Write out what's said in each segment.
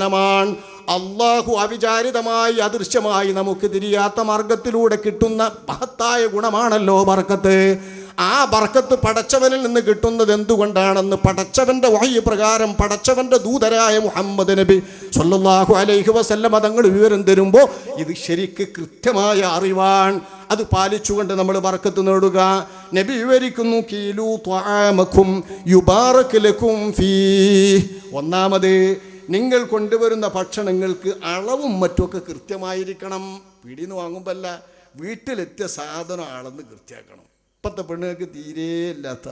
ാണ് അള്ളാഹു അവിചാരിതമായി അദൃശ്യമായി നമുക്ക് തിരിയാത്ത മാർഗത്തിലൂടെ കിട്ടുന്ന മഹത്തായ ഗുണമാണല്ലോ ബർക്കത്ത്. ആ ബർക്കത്ത് പടച്ചവനിൽ നിന്ന് കിട്ടുന്നത് എന്തുകൊണ്ടാണെന്ന് പടച്ചവന്റെ വഹി പ്രകാരം പടച്ചവന്റെ ദൂതരായ മുഹമ്മദ് നബി സൊല്ലാഹു അലൈഹി വസല്ലം തങ്ങൾ വിവരം തരുമ്പോൾ ഇത് ശരിക്ക് കൃത്യമായ അറിവാണ്. അത് പാലിച്ചുകൊണ്ട് നമ്മൾ ബർക്കത്ത് നേടുക. നബി വിവരിക്കുന്നു കീലു ത്വാമക്കും യുബാറക് ലക്കും ഫീ. ഒന്നാമത് നിങ്ങൾ കൊണ്ടുവരുന്ന ഭക്ഷണങ്ങൾക്ക് അളവും മറ്റുമൊക്കെ കൃത്യമായിരിക്കണം. പിടിന്ന് വാങ്ങുമ്പല്ല വീട്ടിലെത്തിയ സാധനം അളന്ന് കൃത്യമാക്കണം. ഇപ്പോഴത്തെ പെണ്ണുങ്ങൾക്ക് തീരെ ഇല്ലാത്ത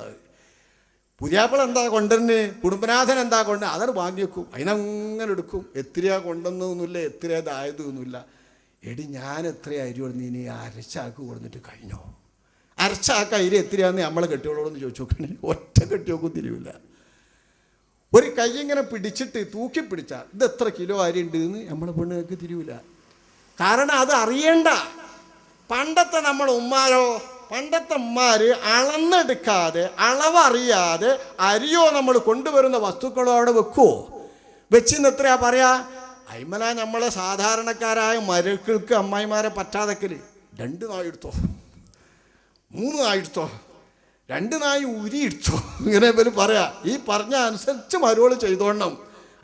പുതിയാപ്പിള എന്താ കൊണ്ടുവരുന്നത് കുടുംബനാഥൻ എന്താ കൊണ്ട് അതർ വാങ്ങി വെക്കും. അതിനങ്ങനെ എടുക്കും. എത്രയാ കൊണ്ടുവന്നതൊന്നുമില്ല എത്രയാ ഇതായതൊന്നുമില്ല. എടി ഞാൻ എത്ര അരി കൊടുന്ന് ഇനി അരച്ചാക്ക് കൊടുത്തിട്ട് കഴിഞ്ഞോ? അരച്ചാക്ക് അരി എത്രയാന്ന് നമ്മളെ കെട്ടിയോളോടൊന്ന് ചോദിച്ചു നോക്കണേ ഒറ്റ കെട്ടിയോക്കും തിരിവില്ല. ഒരു കൈ ഇങ്ങനെ പിടിച്ചിട്ട് തൂക്കി പിടിച്ചാൽ ഇത് എത്ര കിലോ അരി ഉണ്ട് എന്ന് നമ്മളെ പെണ്ണുങ്ങൾക്ക് തിരിവില്ല കാരണം അത് അറിയണ്ട. പണ്ടത്തെ നമ്മൾ ഉമ്മാരോ പണ്ടത്തെ ഉമ്മാര് അളന്നെടുക്കാതെ അളവറിയാതെ അരിയോ നമ്മൾ കൊണ്ടുവരുന്ന വസ്തുക്കളോ അവിടെ വെക്കുവോ? വെച്ചിന്ന് എത്രയാ പറയാ? അയ്മല നമ്മളെ സാധാരണക്കാരായ മരുക്കൾക്ക് അമ്മായിമാരെ പറ്റാതെക്കൽ. രണ്ട് നായിടുത്തോ മൂന്ന് നായി എടുത്തോ. രണ്ട് നായി ഉരി ഇങ്ങനെ ഇവർ പറയാ ഈ പറഞ്ഞ അനുസരിച്ച് മരുവൾ ചെയ്തോണം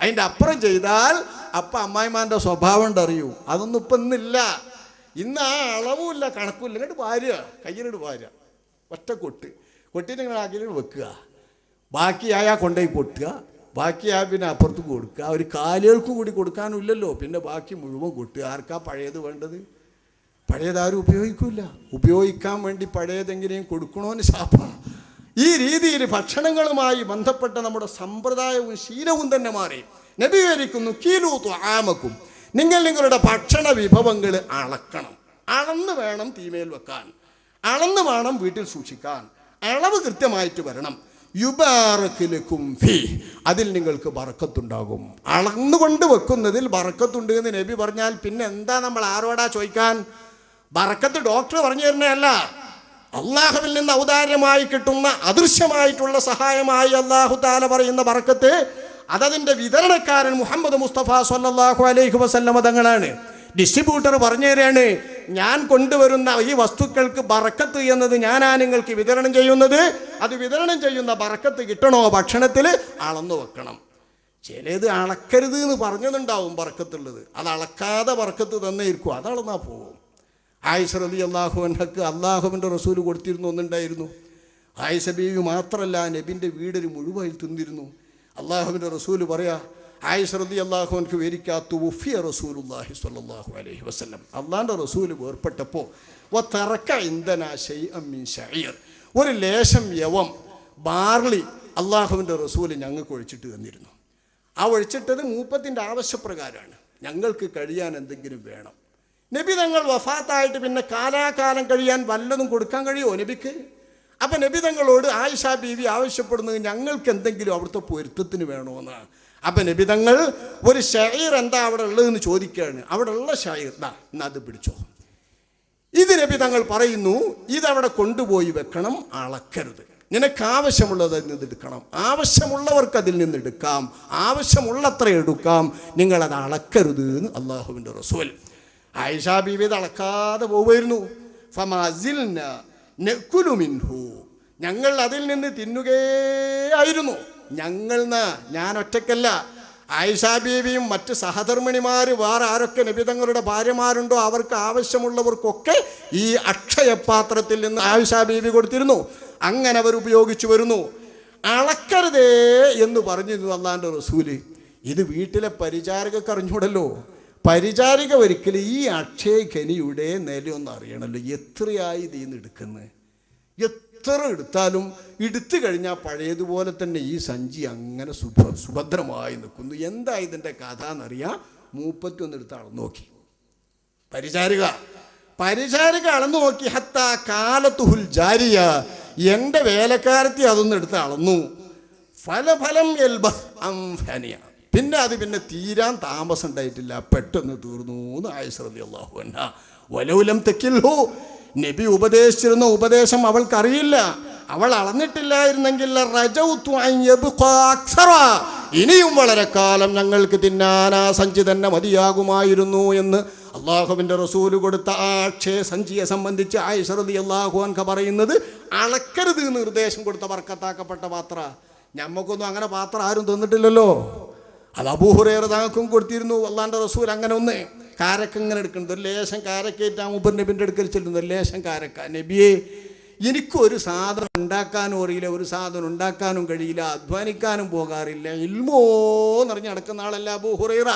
അതിന്റെ അപ്പുറം ചെയ്താൽ അപ്പം അമ്മായിമാന്റെ സ്വഭാവം ഉണ്ടറിയൂ അതൊന്നും ഇപ്പം ഇന്നില്ല. ഇന്ന് ആ അളവുമില്ല കണക്കുമില്ല. ഇങ്ങോട്ട് ഭാര്യ കയ്യിലിട്ട് ഭാര്യ ഒറ്റ കൊട്ട്. കൊട്ടിട്ട് ഇങ്ങനെ അകലിട്ട് വെക്കുക. ബാക്കിയായാ കൊണ്ടുപോയി കൊട്ടുക ബാക്കിയാ പിന്നെ അപ്പുറത്ത് കൊടുക്കുക. ഒരു കാലുകൾക്ക് കൂടി കൊടുക്കാനില്ലല്ലോ പിന്നെ ബാക്കി മുഴുവൻ കൊട്ടുക. ആർക്കാ പഴയത് വേണ്ടത്? പഴയതാരും ഉപയോഗിക്കില്ല ഉപയോഗിക്കാൻ വേണ്ടി പഴയതെങ്കിലും കൊടുക്കണോന്ന് ശാപ. ഈ രീതിയിൽ ഭക്ഷണങ്ങളുമായി ബന്ധപ്പെട്ട നമ്മുടെ സമ്പ്രദായവും ശീലവും തന്നെ മാറി. നബീകരിക്കുന്നു കീലൂത്തു ആമക്കും നിങ്ങൾ നിങ്ങളുടെ ഭക്ഷണ വിഭവങ്ങൾ അളക്കണം. അളന്ന് വേണം തീമേൽ വെക്കാൻ. അളന്ന് വേണം വീട്ടിൽ സൂക്ഷിക്കാൻ. അളവ് കൃത്യമായിട്ട് വരണം. യുബാറക്കിലക്കും ഫീ. അതിൽ നിങ്ങൾക്ക് ബറക്കത്തുണ്ടാകും. അളന്നുകൊണ്ട് വെക്കുന്നതിൽ ബറക്കത്തുണ്ട് എന്ന് നബി പറഞ്ഞാൽ പിന്നെ എന്താ നമ്മൾ ആരോടാ ചോദിക്കാൻ? ബറക്കത്ത് ഡോക്ടർ പറഞ്ഞു തരുന്നതല്ല. അള്ളാഹുവിൽ നിന്ന് ഔദാര്യമായി കിട്ടുന്ന അദൃശ്യമായിട്ടുള്ള സഹായമായി അള്ളാഹു താല പറയുന്ന ബറക്കത്ത് അതതിന്റെ വിതരണക്കാരൻ മുഹമ്മദ് മുസ്തഫ സല്ലല്ലാഹു അലൈഹി വസല്ലമ തങ്ങളാണ്. ഡിസ്ട്രിബ്യൂട്ടർ പറഞ്ഞു തരാണ് ഞാൻ കൊണ്ടുവരുന്ന ഈ വസ്തുക്കൾക്ക് ബറക്കത്ത് എന്നത് ഞാനാ നിങ്ങൾക്ക് വിതരണം ചെയ്യുന്നത്. അത് വിതരണം ചെയ്യുന്ന ബറക്കത്ത് കിട്ടണോ? ഭക്ഷണത്തിൽ അളന്നു വെക്കണം. ചിലത് അളക്കരുത് എന്ന് പറഞ്ഞതുണ്ടാവും ബറക്കത്തുള്ളത് അത് അളക്കാതെ ബറക്കത്ത് തന്നെ ഇരിക്കും അത് അളന്നാൽ പോകും ആയിഷ റലി അൻഹക്ക് അള്ളാഹുവിന്റെ റസൂൽ കൊടുത്തിരുന്നു ഒന്നുണ്ടായിരുന്നു. ആയിഷ ബീവി മാത്രമല്ല നബിന്റെ വീടൊരു മുഴുവായി തിന്നിരുന്നു. അള്ളാഹുവിന്റെ റസൂൽ പറയാ ആയിഷ റലി അള്ളാഹുവിനക്ക് വേരിക്കാത്തു ഉഫിയ റസൂലുല്ലാഹി സ്വല്ലല്ലാഹു അലൈഹി വസ്ലം അള്ളാഹിന്റെ റസൂൽ വേർപ്പെട്ടപ്പോൾ ഒരു ലേശം യവം ബാർലി അള്ളാഹുവിന്റെ റസൂൽ ഞങ്ങൾക്ക് ഒഴിച്ചിട്ട് തന്നിരുന്നു. ആ ഒഴിച്ചിട്ടത് മൂപ്പത്തിന്റെ ആവശ്യപ്രകാരമാണ്. ഞങ്ങൾക്ക് കഴിയാൻ എന്തെങ്കിലും വേണം. നബി തങ്ങൾ വഫാത്തായിട്ട് പിന്നെ കാലാകാലം കഴിയാൻ വല്ലതും കൊടുക്കാൻ കഴിയുമോ നബിക്ക്? അപ്പം നബി തങ്ങളോട് ആയിഷ ബീവി ആവശ്യപ്പെടുന്നത് ഞങ്ങൾക്ക് എന്തെങ്കിലും അവിടുത്തെ പൊരുത്തത്തിന് വേണമെന്നാണ് അപ്പം നബി തങ്ങൾ ഒരു ഷയർ എന്താ അവിടെ ഉള്ളതെന്ന് ചോദിക്കുകയാണ്. അവിടെ ഉള്ള ഷയർ ദാ എന്നാ അത് പിടിച്ചോ. ഇത് നബി തങ്ങൾ പറയുന്നു ഇതവിടെ കൊണ്ടുപോയി വെക്കണം അളക്കരുത്. നിനക്ക് ആവശ്യമുള്ളത് അതിൽ നിന്ന് എടുക്കണം. ആവശ്യമുള്ളവർക്ക് അതിൽ നിന്ന് എടുക്കാം. ആവശ്യമുള്ളത്ര എടുക്കാം. നിങ്ങളത് അളക്കരുത് എന്ന് അള്ളാഹുവിന്റെ റസൂൽ. ആയിഷ ബീവി തളക്കാതെ പോവുമായിരുന്നു. നക്കുലു മിൻഹു. ഞങ്ങൾ അതിൽ നിന്ന് തിന്നുകയായിരുന്നു ഞങ്ങൾ ഞാൻ ഒറ്റയ്ക്കല്ല. ആയിഷാ ബീവിയും മറ്റ് സഹധർമ്മിണിമാർ വേറെ ആരൊക്കെ നിബിതങ്ങളുടെ ഭാര്യമാരുണ്ടോ അവർക്ക് ആവശ്യമുള്ളവർക്കൊക്കെ ഈ അക്ഷയപാത്രത്തിൽ നിന്ന് ആയിഷാ ബീവി കൊടുത്തിരുന്നു. അങ്ങനെ അവർ ഉപയോഗിച്ചു വരുന്നു. അളക്കരുതേ എന്ന് പറഞ്ഞിരുന്നു അള്ളാന്റെ റസൂൽ. ഇത് വീട്ടിലെ പരിചാരകർക്ക് അറിഞ്ഞൂടല്ലോ. പരിചാരിക ഒരിക്കൽ ഈ അക്ഷയ ഖനിയുടെ നിലയൊന്നും അറിയണമല്ലോ എത്രയായി ഇതിൽ നിന്ന് എടുക്കുന്നത് എത്ര എടുത്താലും എടുത്തു കഴിഞ്ഞാൽ പഴയതുപോലെ തന്നെ ഈ സഞ്ചി അങ്ങനെ സുഭ സുഭദ്രമായി നിൽക്കുന്നു. എന്താ ഇതിന്റെ കഥ എന്നറിയാം മൂപ്പത്തി ഒന്ന് എടുത്ത് അളന്നു നോക്കി. പരിചാരിക പരിചാരിക അളന്നു നോക്കി. ഹത്ത കാലത്തുഹുൽ ജാരിയ എന്റെ വേലക്കാരത്തി അതൊന്നെടുത്ത് അളന്നു. ഫലഫലം എൽബസ് അംഫനിയ പിന്നെ അത് പിന്നെ തീരാൻ താമസം ഉണ്ടായിട്ടില്ല. പെട്ടെന്ന് തീർന്നു എന്ന് ആയിശ്രതി അള്ളാഹു എന്ന വലൗലം തെക്കിൽഹു നബി ഉപദേശിച്ചിരുന്ന ഉപദേശം അവൾക്കറിയില്ല. അവൾ അളന്നിട്ടില്ലായിരുന്നെങ്കിൽ ഇനിയും വളരെ കാലം ഞങ്ങൾക്ക് തിന്നാൻ ആ സഞ്ചി തന്നെ മതിയാകുമായിരുന്നു എന്ന് അള്ളാഹുവിന്റെ റസൂൽ കൊടുത്ത ആ അക്ഷയ സഞ്ചിയെ സംബന്ധിച്ച് ആയിഷറതി അള്ളാഹു എന്നൊക്കെ പറയുന്നത് അളക്കരുത് നിർദ്ദേശം കൊടുത്ത വർക്കത്താക്കപ്പെട്ട പാത്ര. ഞമ്മക്കൊന്നും അങ്ങനെ പാത്രം ആരും തന്നിട്ടില്ലല്ലോ. അത് അബൂഹുറേറെ താങ്ക്കും കൊടുത്തിരുന്നു. അള്ളാന്റെ റസൂൽ അങ്ങനെ ഒന്ന് കാരക്ക ഇങ്ങനെ എടുക്കുന്നത് ഒരു ലേശം കാരക്കേറ്റ് ആ മുബർ നബിന്റെ അടുക്കൽ ചെല്ലുന്നു. ഒരു ലേശം കാരക്ക. നബിയെ എനിക്കൊരു സാധനം ഉണ്ടാക്കാനും അറിയില്ല. ഒരു സാധനം ഉണ്ടാക്കാനും കഴിയില്ല. അധ്വാനിക്കാനും പോകാറില്ല. ഇൽമോ എന്നറിഞ്ഞ് നടക്കുന്ന ആളല്ല അബൂഹുറൈറ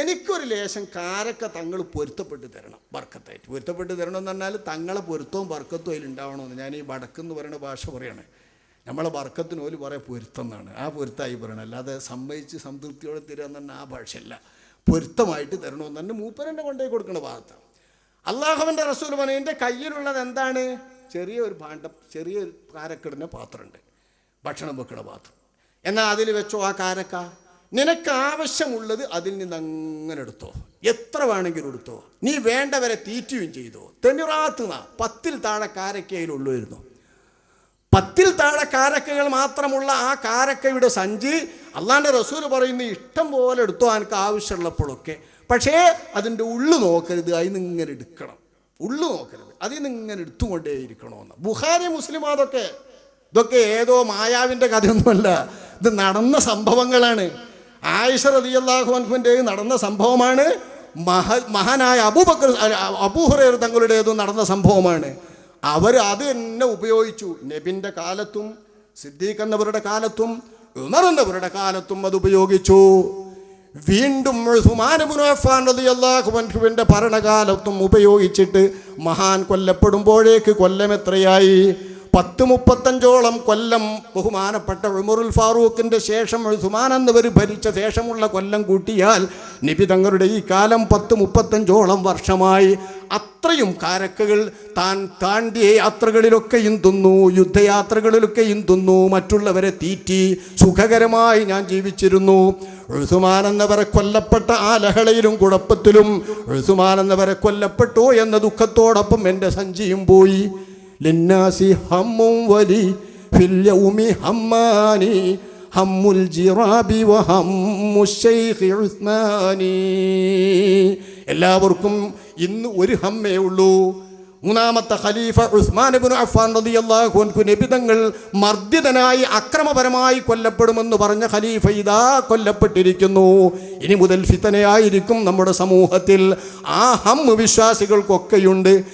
എനിക്കൊരു ലേശം കാരക്ക തങ്ങൾ പൊരുത്തപ്പെട്ട് തരണം. ബർക്കത്തായിട്ട് പൊരുത്തപ്പെട്ട് തരണം എന്ന് പറഞ്ഞാൽ തങ്ങളെ പൊരുത്തവും ബർക്കത്തും അതിലുണ്ടാവണമെന്ന്. ഞാൻ ഈ വടക്കെന്ന് പറയുന്ന ഭാഷ പറയാണ്. നമ്മളെ വർക്കത്തിന് പോലും പറയാം പൊരുത്തം എന്നാണ് ആ പൊരുത്തമായി പറയണം. അല്ലാതെ സമ്മതിച്ച് സംതൃപ്തിയോടെ എന്ന് പറഞ്ഞാൽ ആ ഭാഷയല്ല. പൊരുത്തമായിട്ട് തരണമെന്ന് തന്നെ മൂപ്പരന്റെ കൊണ്ടേ കൊടുക്കുന്ന ഭാഗത്താണ് അള്ളാഹുവിന്റെ റസൂൽ പറഞ്ഞു എന്റെ കയ്യിലുള്ളത് എന്താണ്? ചെറിയ ഒരു ഭാണ്ഡം ചെറിയൊരു കാരക്കിടുന്ന പാത്രമുണ്ട് ഭക്ഷണം വെക്കുന്ന പാത്രം. എന്നാൽ അതിൽ വെച്ചോ ആ കാരക്ക? നിനക്ക് ആവശ്യമുള്ളത് അതിൽ നിന്ന് അങ്ങനെ എടുത്തോ. എത്ര വേണമെങ്കിലും എടുത്തോ. നീ വേണ്ടവരെ തീറ്റുകയും ചെയ്തോ. തെണിറാത്തുന്ന പത്തിൽ താഴെ കാരക്കയിലുള്ളായിരുന്നു പത്തിൽ താഴെ കാരക്കകൾ മാത്രമുള്ള ആ കാരക്കയുടെ സഞ്ചി അള്ളാന്റെ റസൂൽ പറയുന്ന ഇഷ്ടം പോലെ എടുത്തോ എനിക്ക് ആവശ്യമുള്ളപ്പോഴൊക്കെ. പക്ഷേ അതിന്റെ ഉള്ളു നോക്കരുത് അതിൽ നിന്ന് ഇങ്ങനെ എടുക്കണം. ഉള്ളു നോക്കരുത് അതിൽ നിന്ന് ഇങ്ങനെ എടുത്തുകൊണ്ടേ ഇരിക്കണമെന്ന് ബുഹാരി മുസ്ലിം അതൊക്കെ ഇതൊക്കെ ഏതോ മായാവിന്റെ കഥയൊന്നുമല്ല. ഇത് നടന്ന സംഭവങ്ങളാണ്. ആയിഷ റളിയല്ലാഹു അൻഹുവിന്റെ നടന്ന സംഭവമാണ്. മഹ മഹാനായ അബൂബക്കർ അബൂഹുറേർ തങ്ങളുടേതും നടന്ന സംഭവമാണ്. അവർ അത് തന്നെ ഉപയോഗിച്ചു. നബിന്റെ കാലത്തും സിദ്ദീഖ് എന്നവരുടെ കാലത്തും ഉമർ എന്നവരുടെ കാലത്തും അത് ഉപയോഗിച്ചു. വീണ്ടും ഭരണകാലത്തും ഉപയോഗിച്ചിട്ട് മഹാൻ കൊല്ലപ്പെടുമ്പോഴേക്ക് കൊല്ലം എത്രയായി? പത്ത് മുപ്പത്തഞ്ചോളം കൊല്ലം ബഹുമാനപ്പെട്ട ഉമറുൽ ഫാറൂഖിന്റെ ശേഷം ഉസ്മാൻ എന്നവർ ഭരിച്ച ശേഷമുള്ള കൊല്ലം കൂട്ടിയാൽ നബി തങ്ങളുടെ ഈ കാലം പത്ത് മുപ്പത്തഞ്ചോളം വർഷമായി. അത്രയും കാരക്കകൾ താൻ താണ്ടിയ യാത്രകളിലൊക്കെയും തിന്നു യുദ്ധയാത്രകളിലൊക്കെയും തിന്നു മറ്റുള്ളവരെ തീറ്റി സുഖകരമായി ഞാൻ ജീവിച്ചിരുന്നു. എഴുസുമാൻ എന്നവരെ കൊല്ലപ്പെട്ട ആ ലഹളയിലും കുഴപ്പത്തിലും എഴുസുമാൻ എന്നവരെ കൊല്ലപ്പെട്ടു എന്ന ദുഃഖത്തോടൊപ്പം എന്റെ സഞ്ചിയും പോയി. ലിന്നാസി ഹമ്മും വലി ഫില്യൗമി ഹമ്മാനി ഹമ്മുൽ ജിറാബി ഉസ്മാനി. എല്ലാവർക്കും ഇന്ന് ഒരു ഹമ്മേ ഉള്ളൂ. മൂന്നാമത്തെ ഖലീഫ ഉസ്മാൻ ഇബ്നു അഫ്ഫാൻ റളിയല്ലാഹു അൻഹു നബിതങ്ങൾ മർദ്ദിതനായി അക്രമപരമായി കൊല്ലപ്പെടുമെന്ന് പറഞ്ഞ ഖലീഫ ഇതാ കൊല്ലപ്പെട്ടിരിക്കുന്നു. ഇനി മുതൽ ഫിത്തനയായിരിക്കും നമ്മുടെ സമൂഹത്തിൽ. ആ ഹം വിശ്വാസികൾക്കൊക്കെയുണ്ട്.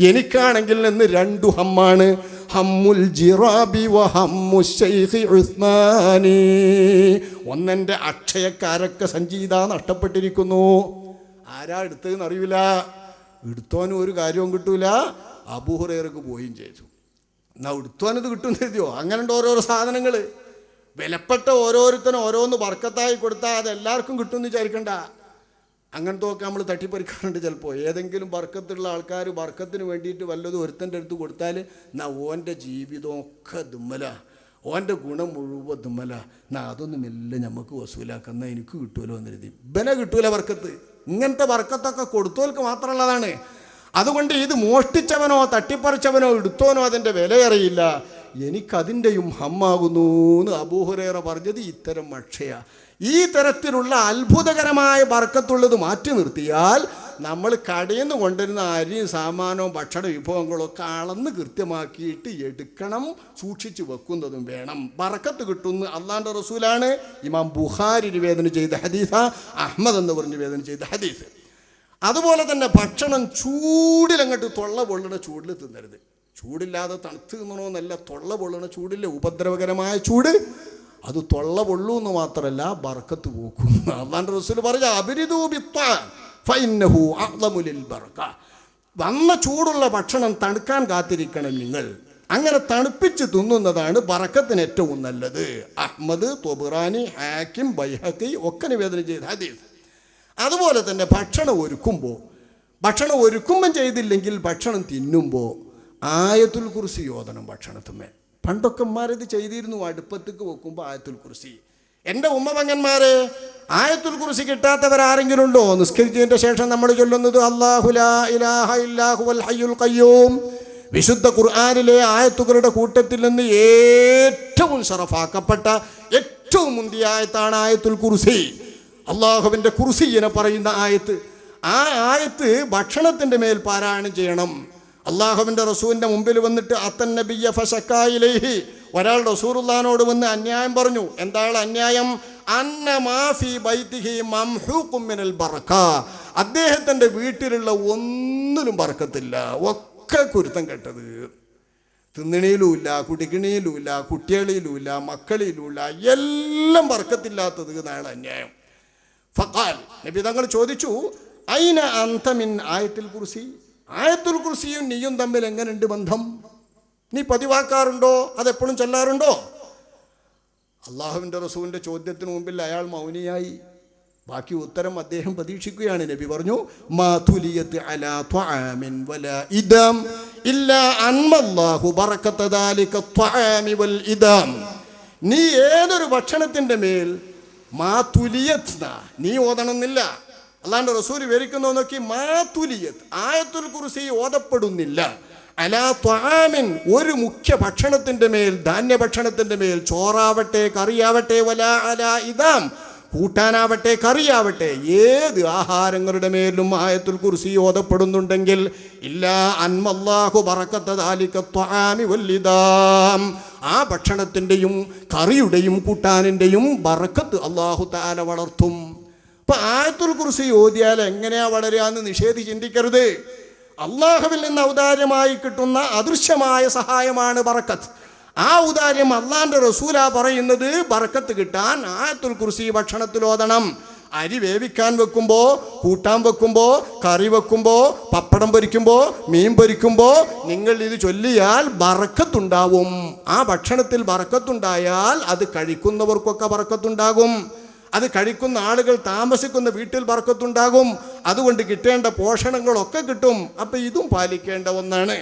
എനിക്കാണെങ്കിൽ എന്ന് രണ്ടു ഹമ്മാണ്. ഹമ്മുൽ ജിറാബി വ ഹമ്മു ശൈഖി ഉസ്മാനി. ഒന്നെന്റെ അക്ഷയക്കാരൊക്കെ സഞ്ചീത നഷ്ടപ്പെട്ടിരിക്കുന്നു. ആരാ എടുത്തതെന്ന് അറിയില്ല. എടുത്തോനും ഒരു കാര്യവും കിട്ടൂല. അബൂഹുറേർക്ക് പോയും ചെയ്തു. എന്നാ എടുത്തോനത് കിട്ടുമെന്ന് എഴുതിയോ അങ്ങനെയുണ്ട് ഓരോരോ സാധനങ്ങൾ വിലപ്പെട്ട ഓരോരുത്തരും ഓരോന്ന് വർക്കത്തായി കൊടുത്താൽ അത് എല്ലാവർക്കും കിട്ടുമെന്ന് വിചാരിക്കണ്ട. അങ്ങനത്തെ ഒക്കെ നമ്മൾ തട്ടിപ്പറിക്കാറുണ്ട് ചിലപ്പോൾ ഏതെങ്കിലും വർക്കത്തുള്ള ആൾക്കാർ വർക്കത്തിന് വേണ്ടിയിട്ട് വല്ലതും ഒരുത്തന്റെ അടുത്ത് കൊടുത്താൽ എന്നാ ഓന്റെ ജീവിതമൊക്കെ ദുമ്മല. ഓന്റെ ഗുണം മുഴുവൻ ദുമ്മല. എന്നാ അതൊന്നും മെല്ലെ നമുക്ക് വസൂലാക്കുന്ന എനിക്ക് കിട്ടുമല്ലോ എന്ന് എഴുതി ബല കിട്ടൂല വർക്കത്ത്. ഇങ്ങനത്തെ വർക്കത്തൊക്കെ കൊടുത്തോൽക്ക് മാത്രമുള്ളതാണ് അതുകൊണ്ട് ഇത് മോഷ്ടിച്ചവനോ തട്ടിപ്പറിച്ചവനോ എടുത്തോനോ അതിന്റെ വിലയറിയില്ല. എനിക്കതിന്റെയും ഹമ്മാകുന്നു എന്ന് അബൂഹുറേറ പറഞ്ഞത് ഇത്തരം അക്ഷയ ഈ തരത്തിലുള്ള അത്ഭുതകരമായ ബർക്കത്തുള്ളത് മാറ്റി നിർത്തിയാൽ നമ്മൾ കടയിൽ നിന്ന് കൊണ്ടുവരുന്ന അരിയും സാമാനവും ഭക്ഷണ വിഭവങ്ങളും ഒക്കെ അളന്ന് കൃത്യമാക്കിയിട്ട് എടുക്കണം സൂക്ഷിച്ചു വെക്കുന്നതും വേണം. ബർക്കത്ത് കിട്ടുന്ന അള്ളാന്റെ റസൂലാണ് ഇമാം ബുഹാരി നിവേദനം ചെയ്ത ഹദീസ അഹമ്മദ് എന്ന് പറഞ്ഞ് നിവേദനം ചെയ്ത ഹദീസ്. അതുപോലെ തന്നെ ഭക്ഷണം ചൂടിലങ്ങോട്ട് തൊള്ള പൊള്ളണ ചൂടിൽ തിന്നരുത്. ചൂടില്ലാതെ തണുത്ത് തിന്നണമെന്നല്ല തൊള്ള പൊള്ളണ ചൂടില്ല. ഉപദ്രവകരമായ ചൂട് അത് തൊള്ള പൊള്ളൂ എന്ന് മാത്രമല്ല ബർക്കത്ത് പോക്കും. റസൂൽ പറഞ്ഞ അബിരിദൂബിത്ത വന്ന ചൂടുള്ള ഭക്ഷണം തണുക്കാൻ കാത്തിരിക്കണം നിങ്ങൾ. അങ്ങനെ തണുപ്പിച്ച് തിന്നുന്നതാണ് ബറക്കത്തിന് ഏറ്റവും നല്ലത്. അഹ്മദ് തൊബുറാനി ഹാക്കിം ബൈഹക്കി ഒക്കെ നിവേദനം ചെയ്ത് ഹദീസ്. അതുപോലെ തന്നെ ഭക്ഷണം ഒരുക്കുമ്പോൾ ഭക്ഷണം ഒരുക്കുമ്പം ചെയ്തില്ലെങ്കിൽ ഭക്ഷണം തിന്നുമ്പോൾ ആയത്തുൽ കുറിച്ച് യോധനം ഭക്ഷണത്തുമ്മേ പണ്ടൊക്കെ ഇത് ചെയ്തിരുന്നു അടുപ്പത്തേക്ക് വെക്കുമ്പോൾ ആയത്തുൽ കുറിസി എന്റെ ഉമ്മപങ്ങന്മാരെ ആയത്തുൽ കുറിസി കിട്ടാത്തവരാരെങ്കിലും ഉണ്ടോ നിസ്കരിച്ചതിന്റെ ശേഷം നമ്മൾ ചൊല്ലുന്നത് അള്ളാഹു ലാ ഇലാഹ ഇല്ലാഹു ഹയ്യുൽ ഖയ്യൂം. വിശുദ്ധ ഖുർആാനിലെ ആയത്തുകളുടെ കൂട്ടത്തിൽ നിന്ന് ഏറ്റവും ഷറഫാക്കപ്പെട്ട ഏറ്റവും മുന്തിയ ആയത്താണ് ആയത്തുൽ കുറിശി അള്ളാഹുവിന്റെ കുർസിയെ പറയുന്ന ആയത്ത്. ആ ആയത്ത് ഭക്ഷണത്തിന്റെ മേൽ പാരായണം ചെയ്യണം. അള്ളാഹുവിന്റെ റസൂലിന്റെ മുമ്പിൽ വന്നിട്ട് അത്തൻ നബിയ ഫശക്കായിലേഹി ഒരാൾ റസൂറുല്ലാനോട് വന്ന് അന്യായം പറഞ്ഞു. എന്താണ് അന്യായം? അന്ന മാഫി ബൈത്തിഹി മംഹു മിനൽ ബറക്ക അദ്ദേഹത്തിന്റെ വീട്ടിലുള്ള ഒന്നിലും ബറക്കത്തില്ല ഒക്കെ കുരുത്തം കെട്ടത്. തിന്നണിയിലുമില്ല കുടിക്കണിയിലുമില്ല കുട്ടികളിലുമില്ല മക്കളിലുമില്ല എല്ലാം വർക്കത്തില്ലാത്തത് എന്നാണ് അന്യായം. ഫക്കാൽ നബി തങ്ങൾ ചോദിച്ചു അയിന അന്തമിൻ ആയത്തിൽ കുറിസി ആയത്തുൽ കുർസിയും നീയും തമ്മിൽ എങ്ങനെയുണ്ട് ബന്ധം? നീ പതിവാക്കാറുണ്ടോ? അതെപ്പോഴും ചൊല്ലാറുണ്ടോ? അള്ളാഹുവിന്റെ റസൂലിന്റെ ചോദ്യത്തിന് മുമ്പിൽ അയാൾ മൗനിയായി. ബാക്കി ഉത്തരം അദ്ദേഹം പ്രതീക്ഷിക്കുകയാണ്. നബി പറഞ്ഞു അലാ ഇദാം ഇല്ലാ അൻമല്ലാഹു ദാലിക വൽ ഇദാം. നീ ഏതൊരു ഭക്ഷണത്തിന്റെ മേൽ മാതുലിയത് നീ ഓതണമെന്നില്ല. അല്ലാണ്ട് റസൂൽ വിവരിക്കുന്നു നോക്കി മാ തുലിയത്ത് ആയത്തുൽ കുറിസി ഓതപ്പെടുന്നില്ല. അലാ ത്വാമിൻ ഒരു മുഖ്യ ഭക്ഷണത്തിന്റെ മേൽ ധാന്യ ധാന്യഭക്ഷണത്തിന്റെ മേൽ ചോറാവട്ടെ കറിയാവട്ടെ വല അല ഇതാം കൂട്ടാനാവട്ടെ കറിയാവട്ടെ ഏത് ആഹാരങ്ങളുടെ മേലും ആയത്തുൽ കുറിസി ഓതപ്പെടുന്നുണ്ടെങ്കിൽ ഇല്ല അൻമല്ലാഹു ത്വാമി വല്ലിതാം ആ ഭക്ഷണത്തിന്റെയും കറിയുടെയും കൂട്ടാനിന്റെയും ബറക്കത്ത് അള്ളാഹു താല വളർത്തും. അപ്പൊ ആയത്തുൽ കുർസി ഓതിയാൽ എങ്ങനെയാ വളരാന്ന് നിഷേധി ചിന്തിക്കരുത്. അള്ളാഹുവിൽ നിന്ന് ഔദാര്യമായി കിട്ടുന്ന അദൃശ്യമായ സഹായമാണ് ബറക്കത്ത്. ആ ഔദാര്യം അള്ളാന്റെ റസൂല പറയുന്നത് ബറക്കത്ത് കിട്ടാൻ ആയത്തുൽ കുർസി ഭക്ഷണത്തിൽ ഓതണം. അരി വേവിക്കാൻ വെക്കുമ്പോൾ കൂട്ടാൻ വെക്കുമ്പോൾ കറി വെക്കുമ്പോൾ പപ്പടം പൊരിക്കുമ്പോൾ മീൻ പൊരിക്കുമ്പോൾ നിങ്ങൾ ഇത് ചൊല്ലിയാൽ ബറക്കത്തുണ്ടാവും. ആ ഭക്ഷണത്തിൽ ബറക്കത്തുണ്ടായാൽ അത് കഴിക്കുന്നവർക്കൊക്കെ ബറക്കത്തുണ്ടാകും. അത് കഴിക്കുന്ന ആളുകൾ താമസിക്കുന്ന വീട്ടിൽ ബർക്കത്തുണ്ടാകും അതുകൊണ്ട് കിട്ടേണ്ട പോഷണങ്ങളൊക്കെ കിട്ടും. അപ്പം ഇതും പാലിക്കേണ്ട ഒന്നാണ്.